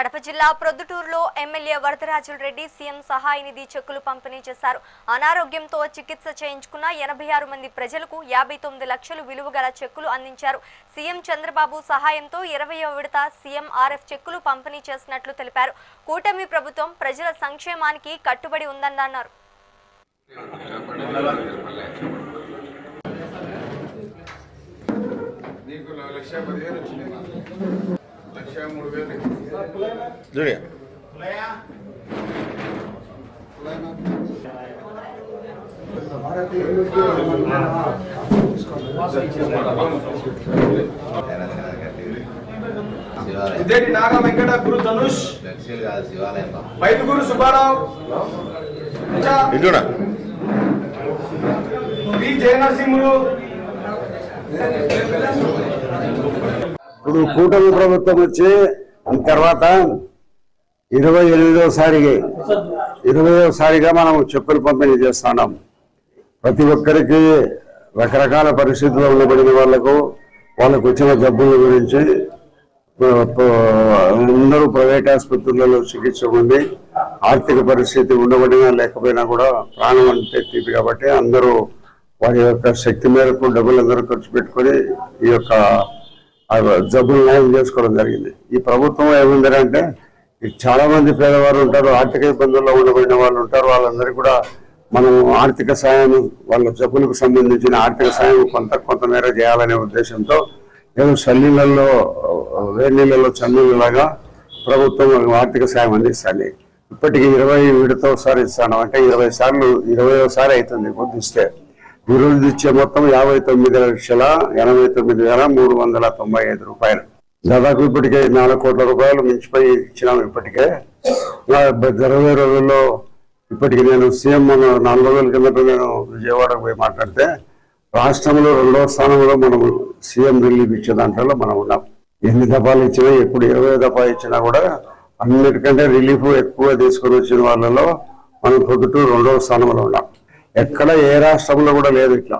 కడప జిల్లా ప్రొద్దుటూరులో MLA వరదరాజుల Reddy CM సహాయ నిధి చెక్కులు పంపిణీ చేశారు. అనారోగ్యంతో చికిత్స చేయించుకున్న ఎనభై ఆరు మంది ప్రజలకు యాభై తొమ్మిది లక్షలు విలువ గల చెక్కులు అందించారు. సీఎం చంద్రబాబు సహాయంతో ఇరవై విడత సీఎం ఆర్ఎఫ్ చెక్కులు పంపిణీ చేసినట్లు తెలిపారు. కూటమి ప్రభుత్వం ప్రజల సంక్షేమానికి కట్టుబడి ఉందన్నారు. నీకు లక్ష పదివేలు వచ్చింది లక్ష మూడు వేలు ఇదేంటి నాగ వెంకట గురు ధనుష్? బాబు బైదుగురు సుబ్బారావు జయనరసింహులు. ఇప్పుడు కూటమి ప్రభుత్వం వచ్చి తర్వాత ఇరవై ఎనిమిదోసారికి ఇరవయోసారిగా మనం చెప్పులు పంపిణీ చేస్తున్నాం ప్రతి ఒక్కరికి రకరకాల పరిస్థితుల్లో ఉండబడిన వాళ్ళకు వాళ్ళకు వచ్చిన జబ్బుల గురించి అందరూ ప్రైవేట్ ఆసుపత్రులలో చికిత్స పొంది ఆర్థిక పరిస్థితి ఉండబడినా లేకపోయినా కూడా ప్రాణం అంటే తీపి కాబట్టి అందరూ వారి యొక్క శక్తి మేరకు డబ్బులు అందరూ ఖర్చు పెట్టుకొని ఈ యొక్క జబ్బులు న్యాయం చేసుకోవడం జరిగింది. ఈ ప్రభుత్వం ఏముందంటే చాలా మంది పేదవారు ఉంటారు ఆర్థిక ఇబ్బందుల్లో ఉండబడిన వాళ్ళు ఉంటారు వాళ్ళందరికీ కూడా మనం ఆర్థిక సాయం వాళ్ళ జబ్బులకు సంబంధించిన ఆర్థిక సాయం కొంత కొంతమేర చేయాలనే ఉద్దేశంతో ఏదో చన్నీళ్ళల్లో వేడి నీళ్ళలో చన్నీళ్ళలాగా ప్రభుత్వం ఆర్థిక సాయం అందిస్తుంది. ఇప్పటికి ఇరవై విడత ఒకసారి ఇస్తాను. అంటే ఇరవై సార్లు ఇరవై సారి అవుతుంది పొద్దుస్తే ఈ ఇచ్చే మొత్తం యాభై తొమ్మిది లక్షల ఎనభై తొమ్మిది వేల మూడు వందల తొంభై ఐదు రూపాయలు. దాదాపు ఇప్పటికే నాలుగు కోట్ల రూపాయలు మించిపోయి ఇచ్చినాం ఇప్పటికే. ఇరవై రోజుల్లో ఇప్పటికి నేను సీఎం నాలుగు రోజుల కిందట నేను విజయవాడకు పోయి మాట్లాడితే రాష్ట్రంలో రెండవ స్థానంలో మనం సీఎం రిలీఫ్ ఇచ్చే దాంట్లో మనం ఉన్నాం. ఎన్ని దఫాలు ఇచ్చినా ఎప్పుడు ఇరవై దఫా ఇచ్చినా కూడా అన్నిటికంటే రిలీఫ్ ఎక్కువ తీసుకొని వచ్చిన వాళ్ళలో మనం పొద్దుటూరు రెండవ స్థానంలో ఉన్నాం. ఎక్కడ ఏ రాష్ట్రంలో కూడా లేదు ఇట్లా